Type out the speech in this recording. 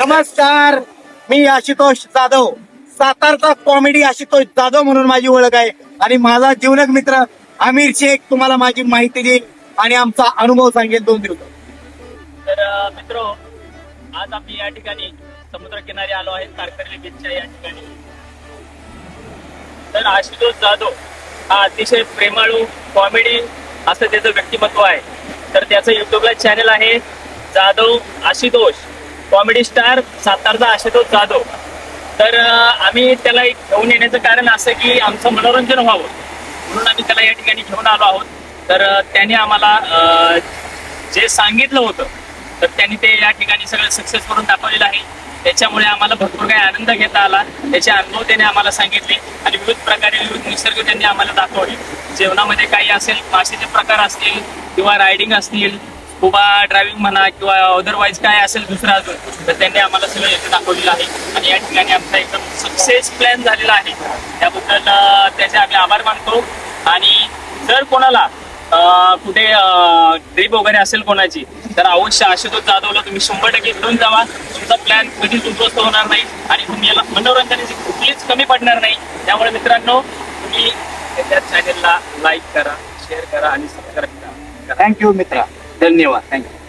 नमस्कार मी आशुतोष जाधव. सातारचा कॉमेडी आशुतोष जाधव म्हणून माझी ओळख आहे. आणि माझा जीवनक मित्र आमिर शेख तुम्हाला माझी माहिती देईल आणि आमचा अनुभव सांगेल दोन दिवस. तर मित्र आज आम्ही या ठिकाणी समुद्रकिनारी आलो आहे तारकर्ली बीचच्या या ठिकाणी. तर आशुतोष जाधव हा अतिशय प्रेमाळू कॉमेडी असं त्याचं व्यक्तिमत्व आहे. तर त्याचं युट्यूबला चॅनल आहे जाधव आशुतोष. कॉमेडी स्टार सातारचा आशुतोष जाधव. तर आम्ही त्याला एक घेऊन येण्याचं कारण असं की आमचं मनोरंजन व्हावं. म्हणून आम्ही त्याला या ठिकाणी घेऊन आलो आहोत. तर त्याने आम्हाला जे सांगितलं होतं तर त्यांनी ते या ठिकाणी सगळं सक्सेस करून दाखवलेलं आहे. त्याच्यामुळे आम्हाला भरपूर काही आनंद घेता आला. त्याचे अनुभव त्याने आम्हाला सांगितले आणि विविध प्रकारे विविध निसर्ग त्यांनी आम्हाला दाखवले. जेवणामध्ये काही असेल मासेचे प्रकार असतील किंवा रायडिंग असतील स्कुबा ड्रायव्हिंग म्हणा किंवा अदरवाईज काय असेल दुसरं अजून तर त्यांनी आम्हाला सगळं येथे दाखवलेलं आहे. आणि या ठिकाणी आमचा एकदम सक्सेस प्लॅन झालेला आहे. त्याबद्दल त्याचे आम्ही आभार मानतो. आणि जर कोणाला कुठे ट्रिप वगैरे असेल कोणाची तर अवश्य आशुतोष जाधवला तुम्ही शंभर टक्के घेऊन जावा. तुमचा प्लॅन कधीच उद्ध्वस्त होणार नाही. आणि तुम्ही याला मनोरंजनाची कुठलीच कमी पडणार नाही. त्यामुळे मित्रांनो तुम्ही त्याच्या चॅनेलला लाईक करा शेअर करा आणि सबस्क्राईब करा. थँक्यू मित्रा. धन्यवाद. थँक्यू